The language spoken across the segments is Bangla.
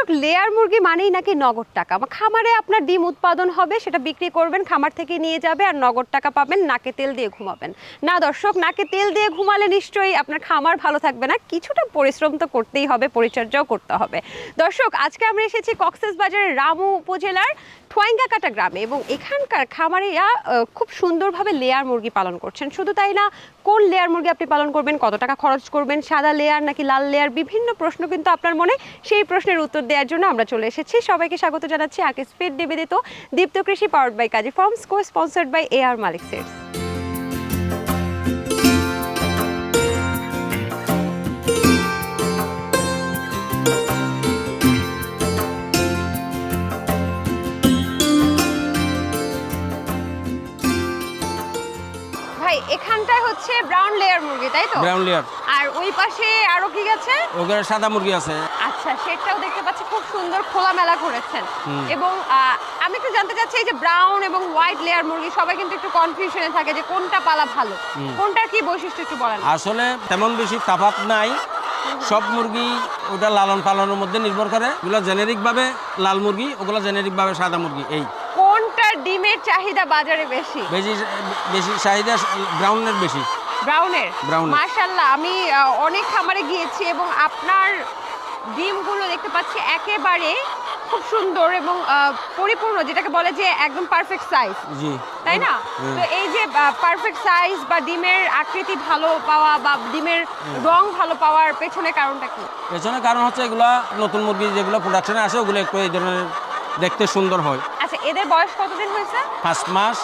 দর্শক, লেয়ার মুরগি মানেই নাকি নগদ টাকা। খামারে আপনার ডিম উৎপাদন হবে, সেটা বিক্রি করবেন, খামার থেকে নিয়ে যাবে আর নগদ টাকা পাবেন, নাকে তেল দিয়ে ঘুমাবেন। না দর্শক, নাকে তেল দিয়ে ঘুমালে নিশ্চয়ই আপনার খামার ভালো থাকবে না। কিছুটা পরিশ্রম তো করতেই হবে, পরিচর্যাও করতে হবে। দর্শক, আজকে আমরা এসেছি কক্সেস বাজারের রামু উপজেলার ঠোয়াইঙ্গাকাটা গ্রামে এবং এখানকার খামারিরা খুব সুন্দরভাবে লেয়ার মুরগি পালন করছেন। শুধু তাই না, কোন লেয়ার মুরগি আপনি পালন করবেন, কত টাকা খরচ করবেন, সাদা লেয়ার নাকি লাল লেয়ার, বিভিন্ন প্রশ্ন কিন্তু আপনার মনে, সেই প্রশ্নের উত্তর দেওয়ার জন্য আমরা চলে এসেছি। সবাইকে স্বাগত জানাচ্ছি আগে স্পিড নিবেদিত দীপ্ত কৃষি powered by Kazi farms co sponsored by A R Malik sets এখানটায় হচ্ছে ব্রাউন লেয়ার মুরগি তাই তো? ব্রাউন লেয়ার আর ওই পাশে আরও কি আছে? ওখানে সাদা মুরগি আছে। আচ্ছা সেটাও দেখতে পাচ্ছি খুব সুন্দর খোলামেলা করেছেন। এবং আমি একটু জানতে চাচ্ছি এই যে ব্রাউন এবং হোয়াইট লেয়ার মুরগি সবাই কিন্তু একটু কনফিউশনে থাকে যে কোনটা পালা ভালো? কোনটার কি বৈশিষ্ট্য একটু বলেন। আসলে তেমন বেশি তাফাত নাই। সব মুরগি ওটা লালন পালনের মধ্যে নির্ভর করে। ওগুলো জেনেরিক ভাবে লাল মুরগি ওগুলো জেনেরিক ভাবে সাদা মুরগি এই। কোনটার ডিমের চাহিদা বাজারে বেশি? বেশি বেশি চাহিদা ব্রাউনের বেশি। ব্রাউনের। মাশাল্লাহ আমি অনেক খামারে গিয়েছি এবং আপনার ডিমগুলো দেখতে পাচ্ছি একেবারে খুব সুন্দর এবং পরিপূর্ণ যেটাকে বলে যে একদম পারফেক্ট সাইজ জি। তাই না? তো এই যে পারফেক্ট সাইজ বা ডিমের আকৃতি ভালো পাওয়া বা ডিমের রং ভালো পাওয়ার পেছনে কারণটা কি? পেছনে কারণ হচ্ছে এগুলা নতুন মুরগি যেগুলো প্রোডাকশনে আসে ওগুলো একটু এই ধরনের দেখতে সুন্দর হয়। আচ্ছা এদের বয়স কতদিন হয়েছে? পাঁচ মাস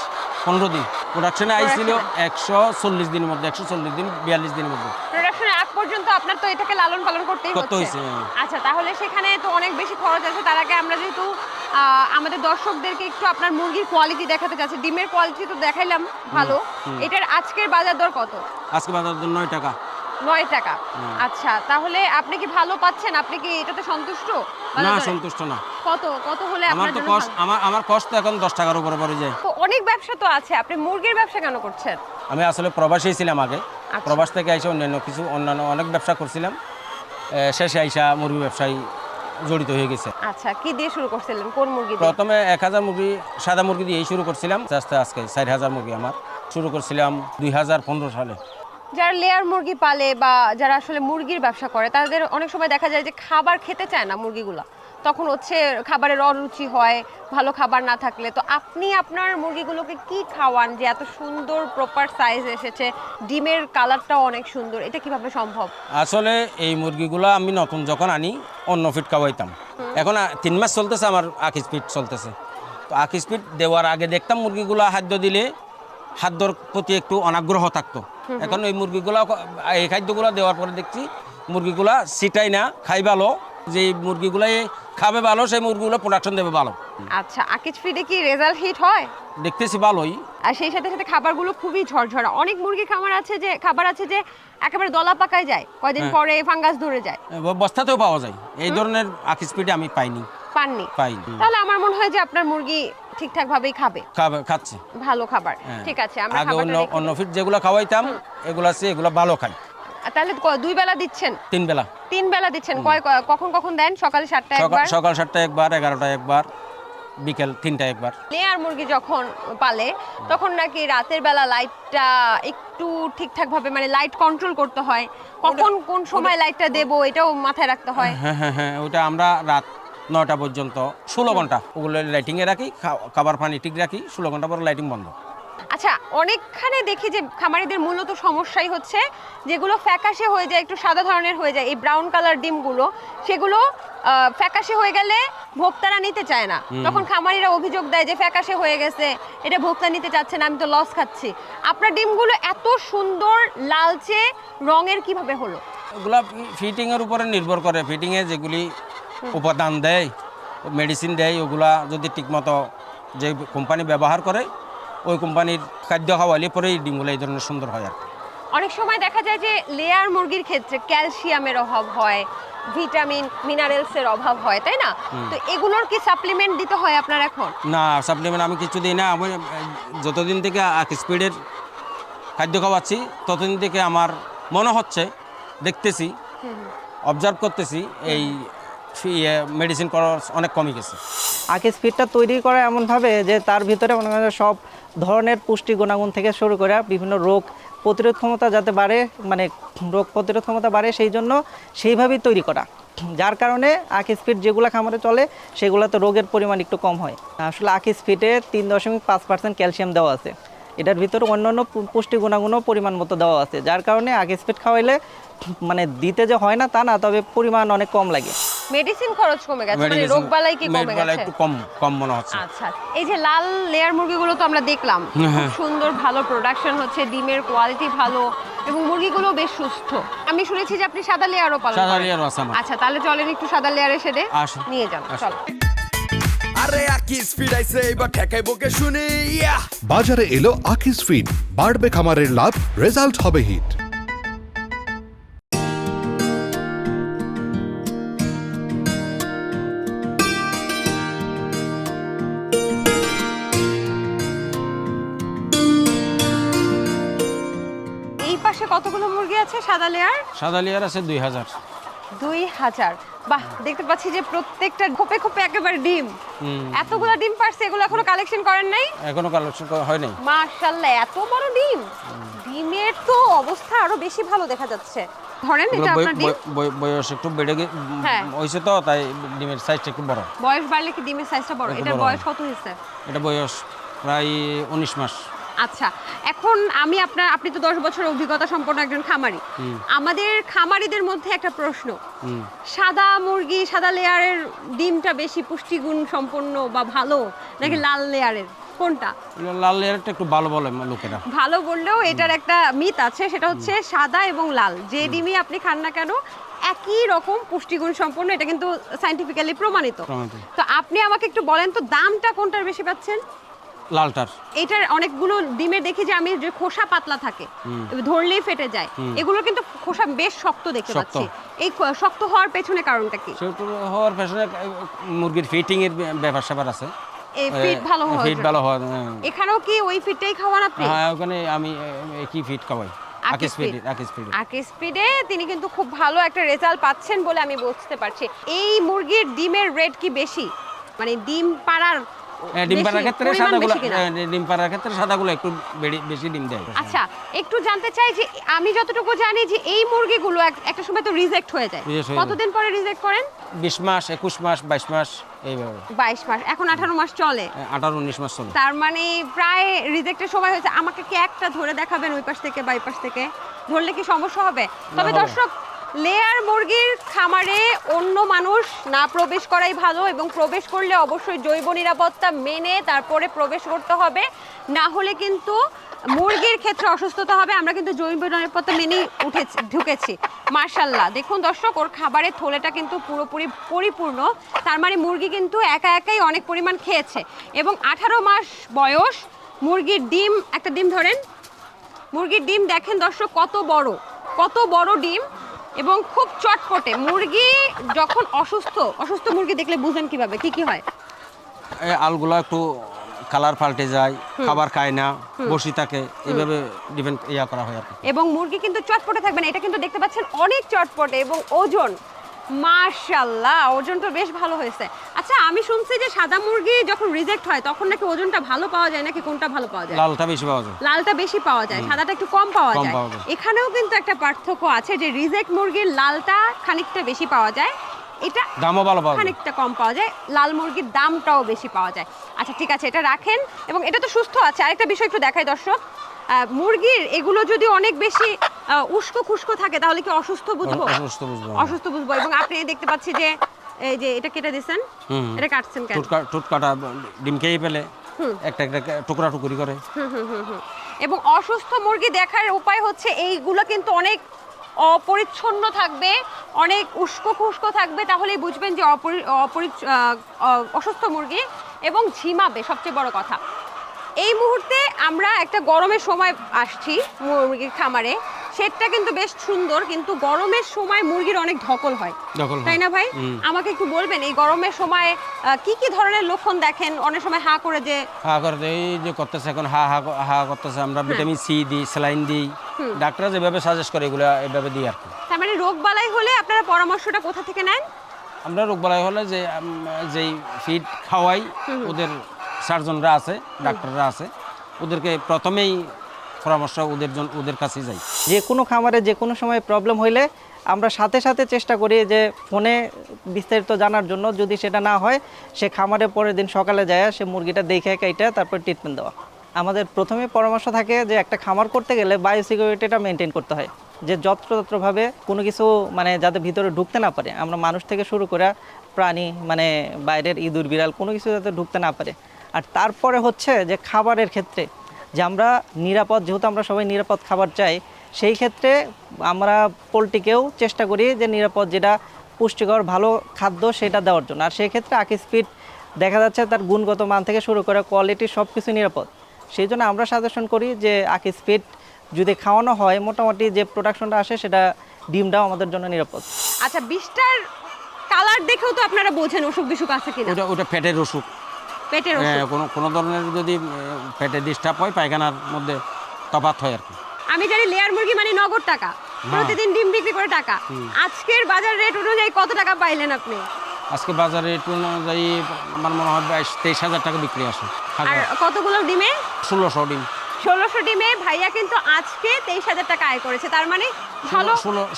পনেরো দিন। প্রোডাকশনে আইছিল একশো চল্লিশ দিনের মধ্যে একশো চল্লিশ দিন বিয়াল্লিশ দিনের মধ্যে। প্রোডাকশনের আগ পর্যন্ত আপনার তো এটাকে লালন পালন করতেই করতে হচ্ছে। হয়েছে, হ্যাঁ। আচ্ছা তাহলে সেখানে তো অনেক বেশি খরচ আছে। তার আগে আমরা যেহেতু আমাদের দর্শকদেরকে একটু আপনার মুরগির কোয়ালিটি দেখাতে চাচ্ছি। ডিমের কোয়ালিটি তো দেখাইলাম ভালো। এটার আজকের বাজার দর কত? আজকে বাজার জন্য নয় টাকা। নয় টাকা। আচ্ছা তাহলে আপনি কি ভালো পাচ্ছেন? আপনি কি এটাতে সন্তুষ্ট? না সন্তুষ্ট না। কত কত হলে আমার তো কষ্ট আমার আমার কষ্ট এখন দশ টাকার উপরে পড়ে যায়। অনেক ব্যবসা তো আছে। আপনি মুরগির ব্যবসা কেন করছেন? আমি আসলে প্রবাসী ছিলাম আগে। আচ্ছা। প্রবাস থেকে আইসা অন্যান্য কিছু অন্যান্য অনেক ব্যবসা করছিলাম। শেষে আইসা মুরগি ব্যবসায় জড়িত হয়ে গেছে। আচ্ছা কি দিয়ে শুরু করছিলেন? কোন মুরগি প্রথমে এক হাজার মুরগি সাদা মুরগি দিয়েই শুরু করছিলাম। আস্তে আজকে চার হাজার মুরগি আমার। শুরু করছিলাম দুই হাজার পনেরো সালে। যারা লেয়ার মুরগি পালে বা যারা আসলে মুরগির ব্যবসা করে তাদের অনেক সময় দেখা যায় যে খাবার খেতে চায় না মুরগিগুলা। তখন হচ্ছে খাবারের অরুচি হয় ভালো খাবার না থাকলে। তো আপনি আপনার মুরগিগুলোকে কি খাওয়ান যে এত সুন্দর প্রপার সাইজ এসেছে ডিমের কালারটাও অনেক সুন্দর এটা কীভাবে সম্ভব? আসলে এই মুরগিগুলো আমি নতুন যখন আনি অন্য ফিট খাওয়াইতাম। এখন তিন মাস চলতেছে আমার আকিস ফিট চলতেছে। তো আকিস ফিট দেওয়ার আগে দেখতাম মুরগিগুলো খাদ্য দিলে খাদ্যর প্রতি একটু অনাগ্রহ থাকতো। এখন ওই মুরগিগুলা এই খাদ্যগুলো দেওয়ার পরে দেখছি মুরগিগুলা সিটাই না খাই ভালো। যে মুরগিগুলো খাবে ভালো সেই মুরগিগুলো প্রোডাকশন দেবে ভালো। আচ্ছা আকিজ ফিডে কি রেজাল্ট হিট হয়? দেখতেছি ভালোই। আর সেই সাথে সাথে খাবারগুলো খুবই ঝরঝরা। অনেক মুরগি খাবার আছে যে খাবার আছে যে একেবারে দলা পাকায় যায় কয়দিন পরে ফাঙ্গাস ধরে যায়। বস্তাতেও পাওয়া যায়। এই ধরনের আকিস ফিটে আমি পাইনি। পাননি। পাইনি। তাহলে আমার মনে হয় যে আপনার মুরগি ঠিকঠাক ভাবেই খাবে। খাবে খাচ্ছে। ভালো খাবার। হ্যাঁ। ঠিক আছে আমরা আগে অন্য অন্য ফিট যেগুলো খাওয়াইতাম এগুলো আছে এগুলো ভালো খাই তাহলে দুই বেলা দিচ্ছেন? তিন বেলা। তিন বেলা দিচ্ছেন। কয় কখন কখন দেন? সকালে সাতটা একবার? সকাল সাতটা একবার এগারোটা একবার বিকেল তিনটা একবার। লেয়ার মুরগি যখন পালে তখন নাকি রাতের বেলা লাইটটা একটু ঠিকঠাক ভাবে মানে লাইট কন্ট্রোল করতে হয়। কখন কোন সময় লাইটটা দেবো এটাও মাথায় রাখতে হয়। হ্যাঁ হ্যাঁ হ্যাঁ ওটা আমরা রাত নয়টা পর্যন্ত ষোলো ঘণ্টা। ওগুলো লাইটিংয়ে রাখি খাবার পানি ঠিক রাখি ষোলো ঘণ্টা পর লাইটিং বন্ধ। আচ্ছা অনেকখানে দেখি যে খামারিদের মূলত সমস্যাই হচ্ছে যেগুলো ফ্যাকাশে হয়ে যায় একটু সাদা ধরনের হয়ে যায় এই ব্রাউন কালার ডিমগুলো সেগুলো ফ্যাকাশে হয়ে গেলে ভোক্তারা নিতে চায় না। তখন খামারিরা অভিযোগ দেয় যে ফ্যাকাশে হয়ে গেছে এটা ভোক্তা নিতে চাচ্ছে না আমি তো লস খাচ্ছি। আপনার ডিমগুলো এত সুন্দর লালচে রঙের কীভাবে হলো? ওগুলা ফিটিংয়ের উপরে নির্ভর করে। ফিটিংয়ে যেগুলি উপাদান দেয় মেডিসিন দেয় ওগুলা যদি ঠিকমতো যে কোম্পানি ব্যবহার করে ওই কোম্পানির খাদ্য খাওয়ালে পরে এই ডিমগুলো এই ধরনের সুন্দর হয় আর অনেক সময় দেখা যায় যে লেয়ার মুরগির ক্ষেত্রে ক্যালসিয়ামের অভাব হয় ভিটামিন মিনারেলসের অভাব হয় তাই না? তো এগুলোর কি সাপ্লিমেন্ট দিতে হয় আপনার এখন? না সাপ্লিমেন্ট আমি কিছু দিই না। আমি যতদিন থেকে স্পিডের খাদ্য খাওয়াচ্ছি ততদিন থেকে আমার মনে হচ্ছে দেখতেছি অবজার্ভ করতেছি এই মেডিসিন খরচ অনেক কমে গেছে। আকিস ফিডটা তৈরি করা এমনভাবে যে তার ভিতরে মনে করেন সব ধরনের পুষ্টি গুণাগুণ থেকে শুরু করে বিভিন্ন রোগ প্রতিরোধ ক্ষমতা যাতে বাড়ে মানে রোগ প্রতিরোধ ক্ষমতা বাড়ে সেই জন্য সেইভাবেই তৈরি করা। যার কারণে আকিস স্পিড যেগুলো খামারে চলে, সেগুলোতে রোগের পরিমাণ একটু কম হয়। আসলে আকিস স্পিডে তিন দশমিক পাঁচ পার্সেন্ট ক্যালসিয়াম দেওয়া আছে। এটার ভিতরে অন্যান্য পুষ্টি গুণাগুণও পরিমাণ মতো দেওয়া আছে। যার কারণে আকিস ফিট খাওয়াইলে মানে দিতে যে হয় না তা না তবে পরিমাণ অনেক কম লাগে মেডিসিন খরচ কমে গেছে মানে রোগ বালাই কি কমে গেছে একটু কম কম মনে হচ্ছে আচ্ছা এই যে লাল লেয়ার মুরগিগুলো তো আমরা দেখলাম খুব সুন্দর ভালো প্রোডাকশন হচ্ছে ডিমের কোয়ালিটি ভালো এবং মুরগিগুলো বেশ সুস্থ আমি শুনেছি যে আপনি সাদা লেয়ারও পালন সাদা করেন। layer ও আছে আমার। আচ্ছা তাহলে চলেন একটু সাদা লেয়ারে সেদে। নিয়ে যান। চলো আরে আকিস ফিরাইছে এবার ঠেকাইবো কে শুনি ইয়া বাজারে এলো আকিস ফিড বাড়বে খামারের লাভ রেজাল্ট হবে হিট সাদা লেয়ার আছে দুই হাজার। দুই হাজার। বাহ দেখতে পাচ্ছি যে প্রত্যেকটা খোপে খোপে একেবারে ডিম। এতগুলো ডিম পারছে এগুলো এখনও কালেকশন করেন নাই? এখনও কালেকশন হয় নাই। মাশাল্লাহ এত বড় ডিম? ডিমের তো অবস্থা আরও বেশি ভালো দেখা যাচ্ছে। ধরেন এটা আপনার ডিম বয়- বয়- বয়স একটু বেড়ে গে- হ্যাঁ। তো তাই ডিমের সাইজটা একটু বড়। বয়স বাড়লে কি ডিমের সাইজটা বড়? বড় বয়স কত হয়েছে? এটা বয়স প্রায় উনিশ মাস। আচ্ছা এখন আমি আপনার আপনি তো দশ বছর অভিজ্ঞতা সম্পন্ন একজন খামারি। আমাদের খামারিদের মধ্যে একটা প্রশ্ন। সাদা মুরগি সাদা লেয়ারের ডিমটা বেশি পুষ্টিগুণ সম্পন্ন বা ভালো নাকি লাল লেয়ারের? কোনটা? লাল লেয়ারটা একটু ভালো বলে লোকেরা। ভালো বললেও এটার একটা মিথ আছে সেটা হচ্ছে সাদা এবং লাল। যে ডিমই আপনি খান না কেন একই রকম পুষ্টিগুণ সম্পন্ন এটা কিন্তু সাইন্টিফিক্যালি প্রমাণিত। প্রমাণিত। তো আপনি আমাকে একটু বলেন তো দামটা কোনটার বেশি পাচ্ছেন? লালটার। এটার অনেকগুলো ডিমের দেখি যে আমি যে খোসা পাতলা থাকে ধরলেই ফেটে যায়। এগুলো কিন্তু খোসা বেশ শক্ত দেখতে পাচ্ছি। এই শক্ত হওয়ার পেছনে কারণটা কি? সেহেতু হওয়ার পেছনে মুরগির ফিটিং এর ব্যাপার স্যাপার আছে। ফিট ভালো হওয়ার ফিট ভালো হওয়ার হ্যাঁ। এখানেও কি ওই ফিটটাই খাওয়ান আপনি? হ্যাঁ ওখানে আমি কি ফিট খাওয়াই? স্পিডে তিনি কিন্তু খুব ভালো একটা রেজাল্ট পাচ্ছেন বলে আমি বুঝতে পারছি। এই মুরগির ডিমের রেট কি বেশি? মানে ডিম পাড়ার ডিম পাড়ার ক্ষেত্রে সাদাগুলো? হ্যাঁ, ডিম পাড়ার ক্ষেত্রে সাদাগুলো একটু বেশি ডিম দেয়। আচ্ছা একটু জানতে চাই যে আমি যতটুকু জানি যে এই মুরগিগুলো একটা সময় তো রিজেক্ট হয়ে যায়। হয়ে। কতদিন পরে রিজেক্ট করেন? বিশ মাস একুশ মাস বাইশ মাস এইভাবে। বাইশ মাস এখন আঠারো মাস চলে? আঠারো উনিশ মাস চলে। তার মানে প্রায় রিজেক্টের সময় হয়েছে। আমাকে কি একটা ধরে দেখাবেন ওই পাশ থেকে বা এই পাশ থেকে? ধরলে কি সমস্যা হবে? তবে দর্শক লেয়ার মুরগির খামারে অন্য মানুষ না প্রবেশ করাই ভালো এবং প্রবেশ করলে অবশ্যই জৈব নিরাপত্তা মেনে তারপরে প্রবেশ করতে হবে। না হলে কিন্তু মুরগির ক্ষেত্রে অসুস্থতা হবে। আমরা কিন্তু জৈব নিরাপত্তা মেনেই উঠেছি, ঢুকেছি। মার্শাল্লাহ। দেখুন দর্শক, ওর খাবারের থলেটা কিন্তু পুরোপুরি পরিপূর্ণ। তার মানে মুরগি কিন্তু একা একাই অনেক পরিমাণ খেয়েছে। এবং আঠারো মাস বয়স, মুরগির ডিম, একটা ডিম ধরেন। মুরগির ডিম দেখেন দর্শক, কত বড় কত বড় ডিম। এবং খুব চটপটে। মুরগি যখন অসুস্থ অসুস্থ মুরগি দেখলে বুঝেন কীভাবে কি কি হয়? আলগুলা একটু কালার পাল্টে যায় খাবার খায় না বসি থাকে এইভাবে ডিপেন্ড ইয়া করা হয় আর এবং মুরগি কিন্তু চটপটে থাকবে না এটা কিন্তু দেখতে পাচ্ছেন অনেক চটপটে এবং ওজন। মার্শাল্লাহ ওজন তো বেশ ভালো হয়েছে। আচ্ছা আমি শুনছি যে সাদা মুরগি যখন রিজেক্ট হয় তখন নাকি ওজনটা ভালো পাওয়া যায় নাকি কোনটা ভালো পাওয়া যায়? লালটা বেশি পাওয়া যায়। লালটা বেশি পাওয়া যায় সাদাটা একটু কম পাওয়া যায়। এখানেও কিন্তু একটা পার্থক্য আছে যে রিজেক্ট মুরগির লালটা খানিকটা বেশি পাওয়া যায় এটা দামও ভালো পাওয়া যায়। খানিকটা কম পাওয়া যায় লাল মুরগির দামটাও বেশি পাওয়া যায়। আচ্ছা ঠিক আছে এটা রাখেন এবং এটা তো সুস্থ আছে। আরেকটা বিষয় একটু দেখাই দর্শক মুরগির এগুলো যদি অনেক বেশি উস্কো খুস্কো থাকে তাহলে কি অসুস্থ বুঝব? অসুস্থ বুঝব অসুস্থ বুঝব। এবং আপনি দেখতে পাচ্ছি যে এই যে এটা কেটে দিচ্ছেন হুম। এটা কাটছেন কেন? টুটকা টুটকাটা ডিম খেয়ে ফেলে একটা একটা টুকরা টুকরি করে। এবং অসুস্থ মুরগি দেখার উপায় হচ্ছে এইগুলো কিন্তু অনেক অপরিচ্ছন্ন থাকবে অনেক উস্কো খুস্কো থাকবে তাহলেই বুঝবেন যে অপরি অপরি- অসুস্থ মুরগি এবং ঝিমাবে সবচেয়ে বড় কথা। এই মুহূর্তে আমরা একটা গরমের সময় আসছি মুরগির খামারে। সেটটা কিন্তু বেশ সুন্দর কিন্তু গরমের সময় মুরগির অনেক ধকল হয়। তাই না ভাই? আমাকে একটু বলবেন এই গরমের সময় কি কি ধরনের লক্ষণ দেখেন? অনেক সময় হা করে যে হা করে এই যে করতেছে এখন হা হা হা করতেছে আমরা ভিটামিন সি দিই স্যালাইন দিই। ডাক্তার যেভাবে সাজেস্ট করে এগুলো এভাবে দিই আর কি। তার মানে রোগ বালাই হলে আপনারা পরামর্শটা কোথা থেকে নেন? আমরা রোগ বালাই হলে যে যেই ফিড খাওয়াই ওদের সার্জনরা আছে, ডাক্তাররা আছে। ওদেরকে প্রথমেই পরামর্শ ওদের জন ওদের কাছে যাই। যে কোনো খামারে যে কোনো সময় প্রবলেম হইলে আমরা সাথে সাথে চেষ্টা করি যে ফোনে বিস্তারিত জানার জন্য। যদি সেটা না হয়, সে খামারে পরের দিন সকালে যায়, সে মুরগিটা দেখে কাইটা তারপর ট্রিটমেন্ট দেওয়া। আমাদের প্রথমে পরামর্শ থাকে যে একটা খামার করতে গেলে বায়োসিকিউরিটিটা মেনটেন করতে হয়। যে যত্রতত্রভাবে কোনো কিছু মানে যাতে ভিতরে ঢুকতে না পারে। আমরা মানুষ থেকে শুরু করে প্রাণী মানে বাইরের ইঁদুর, বিড়াল কোনো কিছু যাতে ঢুকতে না পারে। আর তারপরে হচ্ছে যে খাবারের ক্ষেত্রে যে আমরা নিরাপদ যেহেতু আমরা সবাই নিরাপদ খাবার চাই সেই ক্ষেত্রে আমরা পোলট্রিকেও চেষ্টা করি যে নিরাপদ যেটা পুষ্টিকর ভালো খাদ্য সেটা দেওয়ার জন্য। আর সেই ক্ষেত্রে আকিস ফিড দেখা যাচ্ছে তার গুণগত মান থেকে শুরু করে কোয়ালিটি সব কিছু নিরাপদ। সেই জন্য আমরা সাজেশন করি যে আকিস ফিড যদি খাওয়ানো হয় মোটামুটি যে প্রোডাকশনটা আসে সেটা ডিমটাও আমাদের জন্য নিরাপদ। আচ্ছা বিশটার কালার দেখেও তো আপনারা বোঝেন অসুখ বিসুখ আছে কিনা। ওটা ওটা পেটের অসুখ। পেটের অসুখ কোনো কোনো ধরনের যদি পেটে ডিস্টার্ব হয় পায়খানার মধ্যে তফাৎ হয় আর কি। আমি জানি লেয়ার মুরগি মানে নগদ টাকা। প্রতিদিন ডিম বিক্রি করে টাকা। আজকের বাজার রেট অনুযায়ী কত টাকা পাইলেন আপনি? আজকে বাজারে একটু অনুযায়ী আমার মনে হয় বাইশ তেইশ হাজার টাকা বিক্রি আসে আর কতগুলো ডিমে? ষোলোশো ডিম। ষোলোশো ডিমে ভাইয়া কিন্তু আজকে তেইশ হাজার টাকা আয় করেছে। তার মানে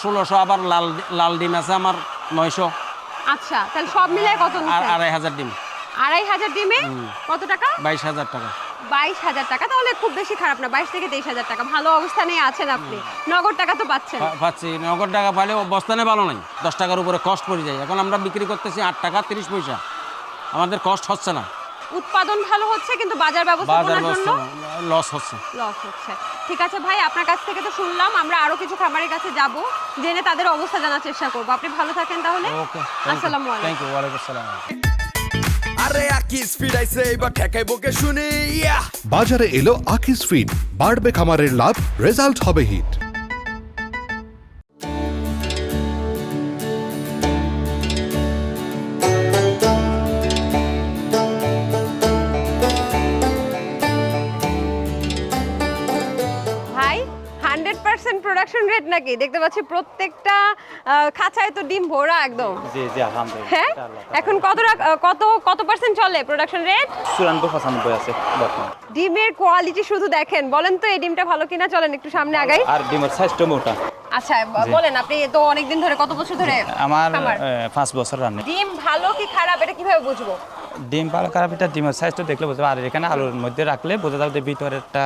ষোলোশো আবার লাল লাল ডিম আছে আমার নয়শো। আচ্ছা তাহলে সব মিলে কত আড়াই হাজার ডিম। আড়াই হাজার ডিমে কত টাকা? বাইশ হাজার টাকা। বাইশ হাজার টাকা। তাহলে খুব বেশি খারাপ না বাইশ থেকে তেইশ হাজার টাকা। ভালো অবস্থানে আছেন আপনি। নগদ টাকা তো পাচ্ছেন। পাচ্ছি। নগদ টাকা পাইলে বস্তানে ভালো নাই। দশ টাকার উপরে কষ্ট পড়ে যায়। এখন আমরা বিক্রি করতেছি আট টাকা তিরিশ পয়সা। আমাদের কষ্ট হচ্ছে না। উৎপাদন ভালো হচ্ছে কিন্তু বাজার ব্যবস্থাপনার জন্য লস হচ্ছে। লস হচ্ছে। ঠিক আছে ভাই আপনার কাছ থেকে তো শুনলাম। আমরা আরও কিছু খামারের কাছে যাব। জেনে তাদের অবস্থা জানার চেষ্টা করব। আপনি ভালো থাকেন তাহলে। ওকে আসসালামু আলাইকুম। থ্যাংক ইউ ওয়ালাইকুম আসসালাম। আরে আকিস স্পিড আইছে এবার ঠেকাই বকে শুনি বাজারে এলো আকিস ফিড বাড়বে খামারের লাভ রেজাল্ট হবে হিট নাকি? দেখতে পাচ্ছি প্রত্যেকটা খাঁচায় তো ডিম ভরা একদম। জি জি আলহামদুলিল্লাহ। হ্যাঁ? এখন কত কত কত পার্সেন্ট চলে প্রোডাকশন রেট চুরানব্বই পঁচানব্বই আছে বর্তমান। ডিমের কোয়ালিটি শুধু দেখেন বলেন তো এই ডিমটা ভালো কিনা চলেন একটু সামনে আগাই। আর ডিমের সাইজটা মোটা। আচ্ছা বলেন আপনি তো অনেকদিন ধরে কত বছর ধরে আমার খামার? এ, পাঁচ বছর রান্না ডিম ভালো কি খারাপ এটা কীভাবে বুঝব? ডিম ভালো খারাপ এটা ডিমের সাইজটা দেখলে বুঝতে পারবে। আর এখানে আলুর মধ্যে রাখলে বোঝা যাবে যে ভিতরেরটা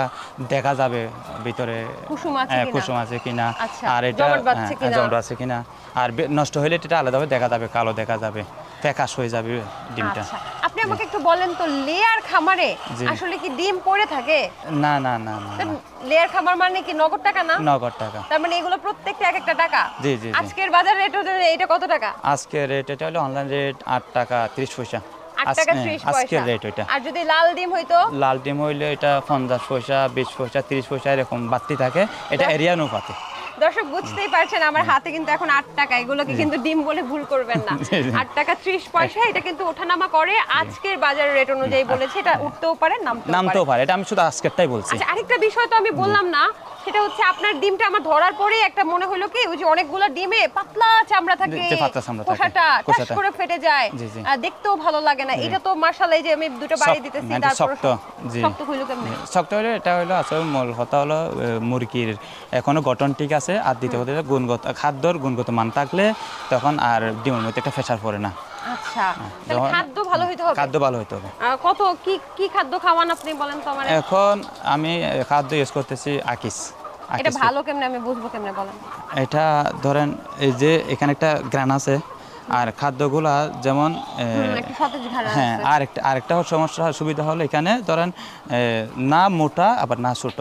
দেখা যাবে ভিতরে কুসুম আছে হ্যাঁ, কিনা? কুসুম আছে কিনা। আচ্ছা, আর এটা জমাট হ্যাঁ, আছে কিনা? আর নষ্ট হলে এটা আলাদাভাবে দেখা যাবে কালো দেখা যাবে ফ্যাকাশ হয়ে যাবে ডিমটা। আচ্ছা আপনি আমাকে একটু বলেন তো লেয়ার খামারে আসলে কি ডিম পড়ে থাকে? না না না না। লেয়ার খামার মানে কি নগদ টাকা না? নগদ টাকা। তার মানে এগুলো প্রত্যেকটা এক একটা টাকা? জি, জি, জি। আজকের বাজার রেট এটা কত টাকা? আজকের রেট এটা হলো অনলাইন রেট আট টাকা ত্রিশ পয়সা। টাকা হ্যাঁ, আজকের রেট ওইটা। আর যদি লাল ডিম হইতো? লাল ডিম হইলে এটা পঞ্চাশ পয়সা বিশ পয়সা তিরিশ পয়সা এরকম বাড়তি থাকে। এটা এরিয়া অনুপাতে। দর্শক বুঝতেই পারছেন আমার হাতে কিন্তু এখন আট টাকা। এগুলোকে কিন্তু ডিম বলে ভুল করবেন না। আট টাকা ত্রিশ পয়সা এটা কিন্তু ওঠানামা করে আজকের বাজার রেট অনুযায়ী বলেছে। এটা উঠতেও পারে নামতেও পারে। এটা আমি শুধু আজকেরটাই বলছি। আচ্ছা আরেকটা বিষয় তো আমি বললাম না সেটা হচ্ছে আপনার ডিমটা আমার ধরার পরে একটা মনে হলো কি ওই যে অনেকগুলো ডিমে পাতলা চামড়া থাকে টাস খোসাটা। করে ফেটে যায়। আর দেখতেও ভালো লাগে না। এটা তো মার্শাল এই যে আমি দুটো বাড়ি দিতেছি মানে তারপর শক্ত, জি। শক্ত হইল কেমনে? শক্ত হলে এটা হলো আসলে মূল কথা হলো মুরগির এখনও গঠন ঠিক আছে আর দ্বিতীয় কথা গুণগত খাদ্যর গুণগত মান থাকলে তখন আর ডিমের মধ্যে একটা ফেসার পড়ে না। আচ্ছা খাদ্য ভালো হইতে হবে। খাদ্য ভালো হতে হবে। কত কি কি খাদ্য খাওয়ান আপনি বলেন তো আমার? এখন আমি খাদ্য ইউজ করতেছি আকিস। এটা ভালো কেমনে আমি বুঝব কেমনে বলেন? এটা ধরেন এই যে এখানে একটা গ্রান আছে আর খাদ্যগুলা যেমন হ্যাঁ। আরেকটা আরেকটা সমস্যা সুবিধা হলো এখানে ধরেন না মোটা আবার না ছোট।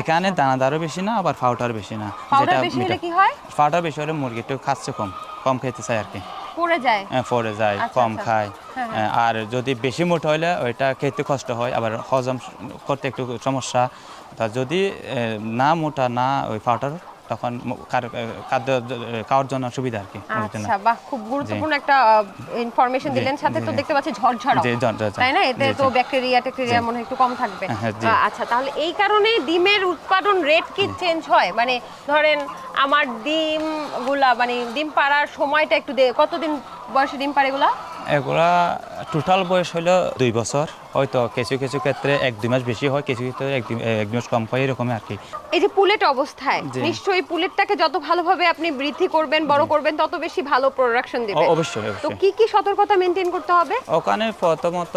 এখানে দানাদারও বেশি না আবার ফাউটার বেশি না। যেটা বেশি হলে কি হয়? ফাউটার বেশি হলে মুরগি একটু খাচ্ছে কম কম খেতে চায় আর কি। পড়ে যায়? হ্যাঁ, পড়ে যায় আচ্ছা, কম আচ্ছা। খায়। হ্যাঁ, হ্যাঁ, আর যদি বেশি মোটা হলে ওইটা খেতে কষ্ট হয় আবার হজম করতে একটু সমস্যা। তা যদি না মোটা না ওই পাউডার তখন খাদ্য খাওয়ার জন্য সুবিধা আর কি আচ্ছা বাহ খুব গুরুত্বপূর্ণ একটা ইনফরমেশন দিলেন। সাথে তো দেখতে পাচ্ছি ঝরঝরা। তাই না? এতে তো। ব্যাকটেরিয়া ট্যাকটেরিয়া মনে একটু কম থাকবে। হ্যাঁ, আচ্ছা তাহলে এই কারণে ডিমের উৎপাদন রেট কি চেঞ্জ হয়? মানে ধরেন আমার ডিমগুলা মানে ডিম পাড়ার সময়টা একটু কতদিন বয়সে ডিম পাড়ে এগুলা? এগুলা টোটাল বয়স হলো দুই বছর। হয়তো কিছু কিছু ক্ষেত্রে এক দুই মাস বেশি হয় কিছু ক্ষেত্রে এক দুই মাস কম হয় এরকম আর কি। এই যে পুলেট অবস্থায় নিশ্চয়ই পুলেটটাকে যত ভালোভাবে আপনি বৃদ্ধি করবেন বড় করবেন তত বেশি ভালো প্রোডাকশন ও, দিবেন। অবশ্যই তো কি কি সতর্কতা মেনটেন করতে হবে? ওখানে প্রথমত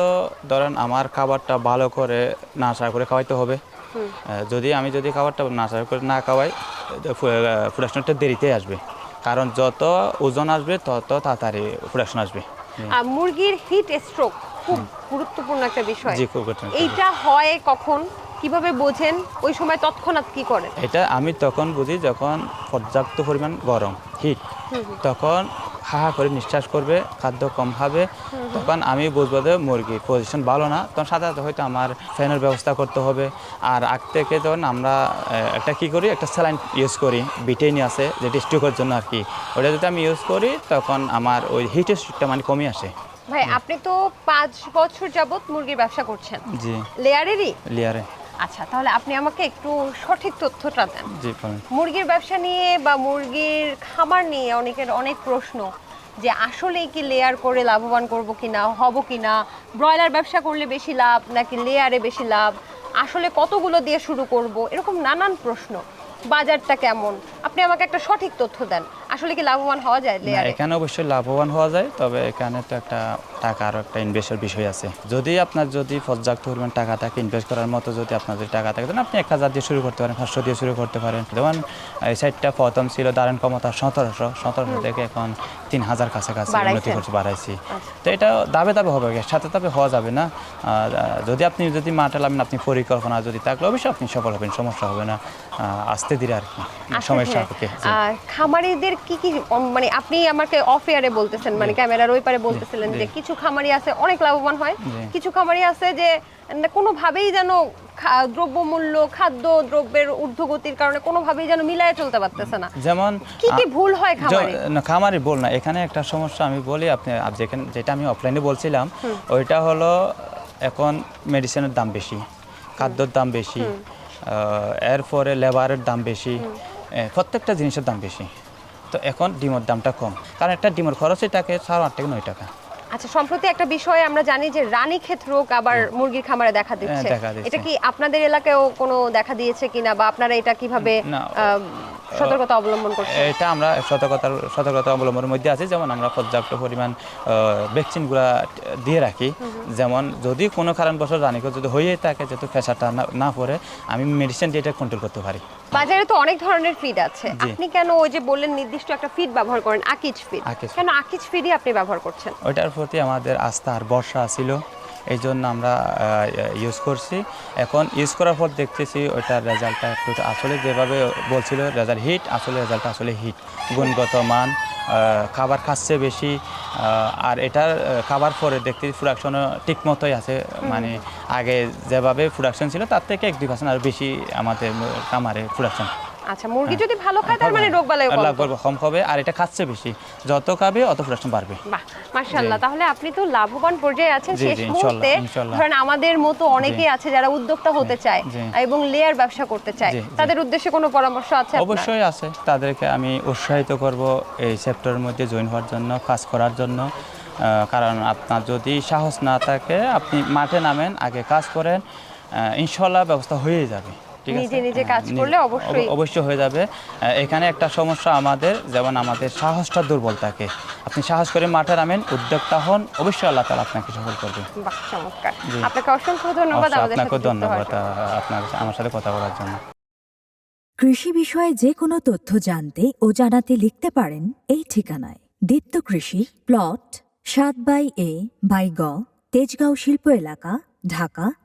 ধরেন আমার খাবারটা ভালো করে নাশা করে খাওয়াইতে হবে। যদি আমি যদি খাবারটা নাশা করে না খাওয়াই প্রোডাকশনটা দেরিতে আসবে। কারণ যত ওজন আসবে তত তাড়াতাড়ি প্রোডাকশন আসবে। মুরগির হিট স্ট্রোক খুব গুরুত্বপূর্ণ একটা বিষয়। এইটা হয় কখন? কীভাবে বোঝেন ওই সময় তৎক্ষণাৎ কি করেন? এটা আমি তখন বুঝি যখন পর্যাপ্ত পরিমাণ গরম হিট তখন হা হা করে নিঃশ্বাস করবে খাদ্য কম খাবে তখন আমি বুঝব যে মুরগির পজিশন ভালো না তখন সাথে হয়তো আমার ফ্যানের ব্যবস্থা করতে হবে। আর আগ থেকে তখন আমরা একটা কি করি একটা স্যালাইন ইউজ করি বিটেনি আছে যেটা স্ট্রোকের জন্য আর কি। ওটা যদি আমি ইউজ করি তখন আমার ওই হিটের স্ট্রোকটা মানে কমে আসে। ভাই আপনি তো পাঁচ বছর যাবত মুরগির ব্যবসা করছেন। জি। লেয়ারেরই লিয়ারে আচ্ছা তাহলে আপনি আমাকে একটু সঠিক তথ্যটা দেন। জি মুরগির ব্যবসা নিয়ে বা মুরগির খামার নিয়ে অনেকের অনেক প্রশ্ন যে আসলেই কি লেয়ার করে লাভবান করব কিনা হব কিনা? ব্রয়লার ব্যবসা করলে বেশি লাভ নাকি লেয়ারে বেশি লাভ? আসলে কতগুলো দিয়ে শুরু করব? এরকম নানান প্রশ্ন। বাজারটা কেমন? আপনি আমাকে একটা সঠিক তথ্য দেন। আসলে কি লাভবান হওয়া যায় লেয়ারে এখানে অবশ্যই লাভবান হওয়া যায় তবে এখানে তো একটা টাকা আরও একটা ইনভেস্টের বিষয় আছে। যদি আপনার যদি পর্যাপ্ত পরিমাণ টাকা থাকে ইনভেস্ট করার মতো যদি আপনার যদি টাকা থাকে তাহলে আপনি এক হাজার দিয়ে শুরু করতে পারেন পাঁচশো দিয়ে শুরু করতে পারেন। যেমন এই সাইডটা প্রথম ছিল দারুণ ক্ষমতা সতেরোশো সতেরোশো থেকে এখন তিন হাজার কাছাকাছি উন্নতি। করছে বাড়াইছি। তো এটা দাবে দাবে হবে সাথে দাবে হওয়া যাবে না। যদি আপনি যদি মাঠে লামেন আপনি পরিকল্পনা যদি থাকলে অবশ্যই আপনি সফল হবেন সমস্যা হবে না। আস্তে ধীরে আর কি আচ্ছা, জি। খামারিদের কি কি মানে আপনি আমাকে অফ এয়ারে বলতেছেন মানে ক্যামেরার ওই পারে বলতেছিলেন যে কিছু খামারি আছে অনেক লাভবান হয়। কিছু খামারি আছে যে কোনোভাবেই যেন দ্রব্যমূল্য খাদ্য দ্রব্যের ঊর্ধ্বগতির কারণে কোনোভাবেই যেন মিলায় চলতে পারতেছে না। যেমন কি কি ভুল হয় খামারে? খামারি বল না এখানে একটা সমস্যা আমি বলি আপনি যেখানে যেটা আমি অফলাইনে বলছিলাম ওইটা হলো এখন মেডিসিনের দাম বেশি খাদ্যর দাম বেশি এরপরে লেবারের দাম বেশি প্রত্যেকটা জিনিসের দাম বেশি। তো এখন ডিমের দামটা কম। কারণ একটা ডিমের খরচই থাকে সাড়ে আট থেকে নয় টাকা। আচ্ছা সম্প্রতি একটা বিষয় আমরা জানি যে রানী রানীক্ষেত রোগ আবার মুরগির খামারে দেখা দিচ্ছে। এটা কি আপনাদের এলাকায়ও কোনো দেখা দিয়েছে কিনা বা আপনারা এটা কীভাবে সতর্কতা অবলম্বন করছেন এটা আমরা সতর্কতার সতর্কতা অবলম্বনের মধ্যে আছি। যেমন আমরা পর্যাপ্ত পরিমাণ ভ্যাকসিনগুলো দিয়ে রাখি। যেমন যদি কোনো কারণবশত রানিকে যদি হয়ে থাকে যেহেতু প্রেশারটা না- না পড়ে আমি মেডিসিন দিয়ে এটা কন্ট্রোল করতে পারি। বাজারে তো অনেক ধরনের ফিড আছে। আপনি কেন ওই যে বললেন নির্দিষ্ট একটা ফিড ব্যবহার করেন আকিজ ফিড কেন আকিজ ফিডই আপনি ব্যবহার করছেন? ওইটার প্রতি আমাদের আস্থা আর ভরসা ছিল। এই জন্য আমরা ইউজ করছি। এখন ইউজ করার পর দেখতেছি ওইটার রেজাল্টটা একটু আসলে যেভাবে বলছিল রেজাল্ট হিট আসলে রেজাল্টটা আসলে হিট গুণগত মান খাবার খাচ্ছে বেশি আর এটার খাবার পরে দেখতে প্রোডাকশনও ঠিক মতোই আছে। মানে আগে যেভাবে প্রোডাকশন ছিল তার থেকে এক দুই পার্সেন্ট আর বেশি আমাদের কামারে প্রোডাকশন আচ্ছা মুরগি যদি ভালো খায় তার মানে রোগ বালাই লাভ করবে, কম হবে আর এটা খাচ্ছে বেশি। যত খাবে অত প্রোডাকশন বাড়বে। বাহ মাশাআল্লাহ। তাহলে আপনি তো লাভবান পর্যায়ে আছেন শেষ মুহূর্তে। ধরেন আমাদের মতো অনেকেই আছে যারা উদ্যোক্তা হতে চায় এবং লেয়ার ব্যবসা করতে চায়। তাদের উদ্দেশ্যে কোনো পরামর্শ আছে অবশ্যই আছে। তাদেরকে আমি উৎসাহিত করব এই সেক্টরের মধ্যে জয়েন হওয়ার জন্য কাজ করার জন্য। কারণ আপনার যদি সাহস না থাকে আপনি মাঠে নামেন আগে কাজ করেন ইনশাল্লাহ ব্যবস্থা হয়ে যাবে। নিজে নিজে কাজ হ্যাঁ, করলে অবশ্যই- অবশ্যই হয়ে যাবে। এখানে একটা সমস্যা আমাদের যেমন আমাদের সাহসটা দুর্বল থাকে। আপনি সাহস করে মাঠে নামেন উদ্যোক্তা হন অবশ্যই আল্লাহ তালা আপনাকে সফল করবে। চমৎকার। আপনাকে অসংখ্য ধন্যবাদ হওয়ার ধন্যবাদ আপনার আমার সাথে কথা বলার জন্য। কৃষি বিষয়ে যে কোনো তথ্য জানতে ও জানাতে লিখতে পারেন এই ঠিকানায়। দীপ্ত কৃষি প্লট সাত বাই এ বাই গ তেজগাঁও শিল্প এলাকা ঢাকা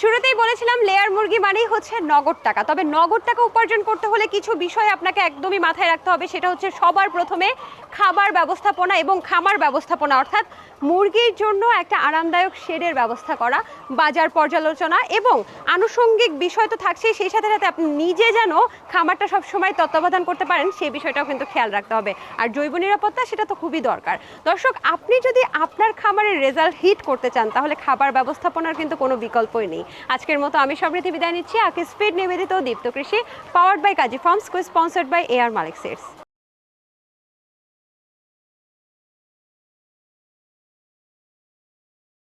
শুরুতেই বলেছিলাম লেয়ার মুরগি মানেই হচ্ছে নগদ টাকা। তবে নগদ টাকা উপার্জন করতে হলে কিছু বিষয় আপনাকে একদমই মাথায় রাখতে হবে, সেটা হচ্ছে সবার প্রথমে খাবার ব্যবস্থাপনা এবং খামার ব্যবস্থাপনা, অর্থাৎ মুরগির জন্য একটা আরামদায়ক শেডের ব্যবস্থা করা, বাজার পর্যালোচনা এবং আনুষঙ্গিক বিষয় তো থাকছেই, সেই সাথে সাথে আপনি নিজে যেন খামারটা সবসময় তত্ত্বাবধান করতে পারেন, সেই বিষয়টাও কিন্তু খেয়াল রাখতে হবে। আর জৈব নিরাপত্তা সেটা তো খুবই দরকার। দর্শক, আপনি যদি আপনার খামারের রেজাল্ট হিট করতে চান, তাহলে খাবার ব্যবস্থাপনার কিন্তু কোনো বিকল্পই নেই। আজকের মতো আমি সমৃদ্ধি বিদায় নিচ্ছি। আকে স্পিড নিবেদিত দীপ্ত কৃষি powered by Kazi farms co sponsored by A R Malik sets